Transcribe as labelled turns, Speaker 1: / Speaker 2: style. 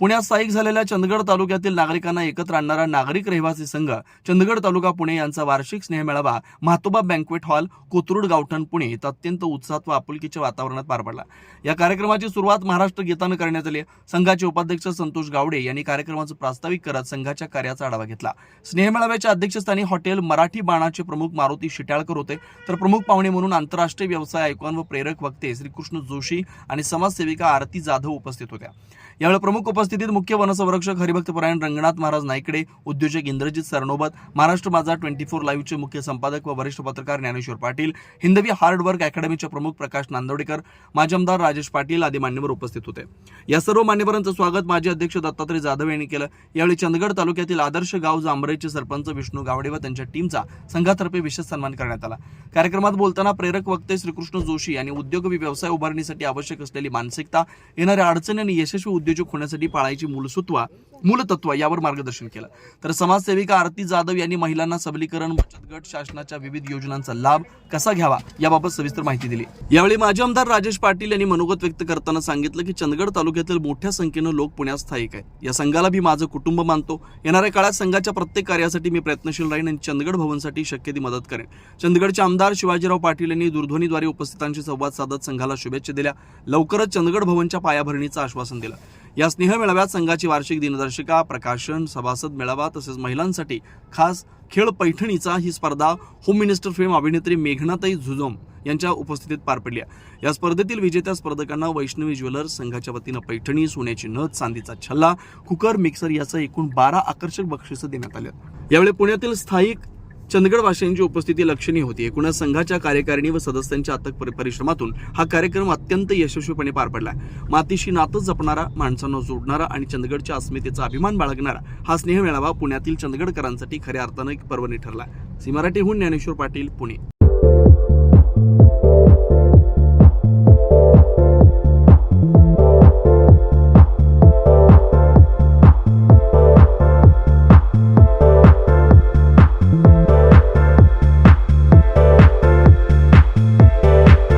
Speaker 1: पुण्यात स्थायिक झालेल्या चंदगड तालुक्यातील नागरिकांना एकत्र आणणारा नागरिक रहिवासी संघ चंदगड तालुका पुणे यांचा वार्षिक स्नेहमेळावा म्हातोबा बँक्वेट हॉल कोथरूड गावठण पुणे इथं अत्यंत उत्साहात व आपुलकीच्या वातावरणात पार पडला. या कार्यक्रमाची सुरुवात महाराष्ट्र गीतानं करण्यात आली संघाचे उपाध्यक्ष संतोष गावडे यांनी कार्यक्रमाचं प्रास्ताविक करत संघाच्या कार्याचा आढावा घेतला. स्नेहमेळाव्याच्या अध्यक्षस्थानी हॉटेल मराठी बाणाचे प्रमुख मारुती शिटाळकर होते. तर प्रमुख पाहुणे म्हणून आंतरराष्ट्रीय व्यवसाय आयकॉन व प्रेरक वक्ते श्रीकृष्ण जोशी आणि समाजसेविका आरती जाधव उपस्थित होत्या. यावेळी प्रमुख उपस्थितीत मुख्य वनसंरक्षक हरिभक्तपरायण रंगनाथ महाराज नाईकडे उद्योजक इंद्रजित सरनोबत महाराष्ट्र माझा ट्वेंटी फोर लाईव्हचे मुख्य संपादक व वरिष्ठ पत्रकार ज्ञानेश्वर पाटील हिंदवी हार्ड वर्क अकॅडमीचे प्रमुख प्रकाश नांदवडेकर माजी आमदार राजेश पाटील आदी मान्यवर उपस्थित होते. या सर्व मान्यवरांचं स्वागत माजी अध्यक्ष दत्तात्रय जाधव यांनी केलं. यावेळी चंदगड तालुक्यातील आदर्श गाव जांभरेचे सरपंच विष्णू गावडे व त्यांच्या टीमचा संघातर्फे विशेष सन्मान करण्यात आला. कार्यक्रमात बोलताना प्रेरक वक्ते श्रीकृष्ण जोशी यांनी उद्योग व व्यवसाय उभारणीसाठी आवश्यक असलेली मानसिकता येणाऱ्या अडचणी आणि यशस्वी उद्योजक होण्यासाठी पाळायची मूलसुत्व मूलतत्व यावर मार्गदर्शन केलं. तर समाजसेविका आरती जाधव यांनी महिलांना सबलीकरण बचत गट शासनाच्या विविध योजनांचा लाभ कसा घ्यावा याबाबत सविस्तर माहिती दिली. यावेळी माजी आमदार राजेश पाटील यांनी मनोगत व्यक्त करताना सांगितलं की चंदगड तालुक्यातील मोठ्या संख्येनं लोक पुण्यात स्थायिक आहेत. या संघाला मी माझं कुटुंब मानतो. येणाऱ्या काळात संघाच्या प्रत्येक कार्यासाठी मी प्रयत्नशील राहीन आणि चंदगड भवनसाठी शक्य ती मदत करेन. चंदगडचे आमदार शिवाजीराव पाटील यांनी दूरध्वनीद्वारे उपस्थितांशी संवाद साधत संघाला शुभेच्छा दिल्या. लवकरच चंदगड भवनच्या पायाभरणीचं आश्वासन दिलं. या स्नेह मेळाव्यात संघाची वार्षिक दिनदर्शिका प्रकाशन सभासद मेळावा तसेच महिलांसाठी खास खेळ पैठणीचा ही स्पर्धा होम मिनिस्टर फेम अभिनेत्री मेघनाताई झुजम यांच्या उपस्थितीत पार पडली या स्पर्धेतील विजेत्या स्पर्धकांना वैष्णवी ज्वेलर्स संघाच्या वतीनं पैठणी सोन्याची नथ चांदीचा छल्ला कुकर मिक्सर याचं एकूण बारा आकर्षक बक्षिसं देण्यात आले यावेळी पुण्यातील स्थायिक चंदगड वासियांची उपस्थिती लक्षणीय होती. एकूणच संघाच्या कार्यकारिणी व सदस्यांच्या अथक परिश्रमातून हा कार्यक्रम अत्यंत यशस्वीपणे पार पडला. मातीशी नातं जपणारा माणसांना जोडणारा आणि चंदगडच्या अस्मितेचा अभिमान बाळगणारा हा स्नेह मेळावा पुण्यातील चंदगडकरांसाठी खऱ्या अर्थानं एक पर्वणी ठरला. सी मराठीहून ज्ञानेश्वर पाटील पुणे.